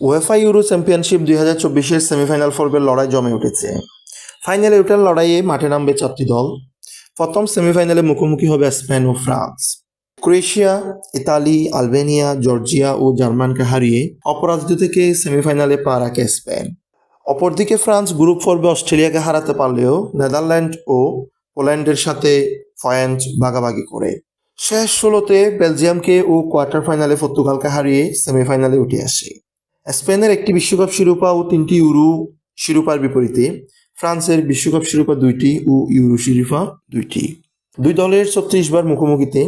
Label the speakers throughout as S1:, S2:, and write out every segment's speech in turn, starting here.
S1: UEFA euro championship দুই হাজার চব্বিশের সেমিফাইনাল পর্বের লড়াই জমে উঠেছে। ফাইনালে ওঠার লড়াইয়ে মাঠে নামবে চারটি দল। প্রথম সেমিফাইনালে মুখোমুখি হবে স্পেন ও France. Croatia, Italy, Albania, Georgia ও জার্মানকে হারিয়ে অপরাজিত থেকে সেমিফাইনালে পা রাখে স্পেন। অপরদিকে ফ্রান্স গ্রুপ পর্বে অস্ট্রেলিয়াকে হারাতে পারলেও নেদারল্যান্ড ও পোল্যান্ডের সাথে পয়েন্ট ভাগাভাগি করে। শেষ ষোলোতে বেলজিয়ামকে ও কোয়ার্টার ফাইনালে পর্তুগালকে হারিয়ে সেমিফাইনালে উঠে আসে। স্পেনের একটি বিশ্বকাপ শিরোপা ও তিনটি ইউরো শিরোপার বিপরীতে ফ্রান্সের বিশ্বকাপ শিরোপা দুইটি ও ইউরো শিরোপা দুইটি। দুই দলের ছত্রিশ বার মুখোমুখিতে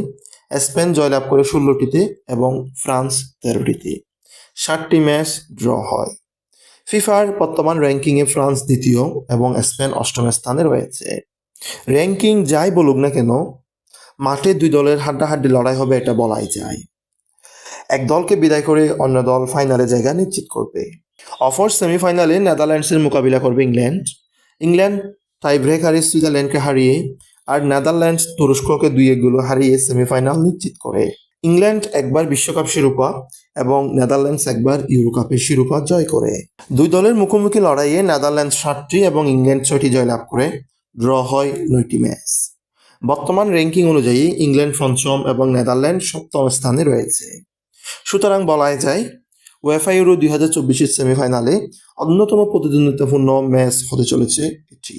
S1: স্পেন জয়লাভ করে ষোলোটিতে এবং ফ্রান্স তেরোটিতে। ষাটটি ম্যাচ ড্র হয়। ফিফার বর্তমান র্যাঙ্কিংয়ে ফ্রান্স দ্বিতীয় এবং স্পেন অষ্টম স্থানে রয়েছে। র্যাঙ্কিং যাই বলুক না কেন, মাঠে দুই দলের হাড্ডাহাড্ডি লড়াই হবে এটা বলাই যায়। এক দলকে বিদায় করে অন্য দল ফাইনালে জায়গা নিশ্চিত করবে। অফার সেমিফাইনালে নেদারল্যান্ডসের মোকাবিলা করবে ইংল্যান্ড। ইংল্যান্ড টাই ব্রেকারে সুইজারল্যান্ডকে হারিয়ে আর নেদারল্যান্ডস তুরস্ককে দুই একগুলো হারিয়ে সেমিফাইনাল নিশ্চিত করে। ইংল্যান্ড একবার বিশ্বকাপ শিরোপা এবং নেদারল্যান্ডস একবার ইউরো কাপের শিরোপা জয় করে। দুই দলের মুখোমুখি লড়াইয়ে নেদারল্যান্ডস ষাটটি এবং ইংল্যান্ড ছয়টি জয়লাভ করে। ড্র হয় নয়টি ম্যাচ। বর্তমান র্যাঙ্কিং অনুযায়ী ইংল্যান্ড পঞ্চম এবং নেদারল্যান্ড সপ্তম স্থানে রয়েছে। সুতরাং বলাই যায় ওয়েফা ইউরো দুই হাজার চব্বিশের সেমিফাইনালে অন্যতম প্রতিদ্বন্দ্বিতাপূর্ণ ম্যাচ হতে চলেছে এটি।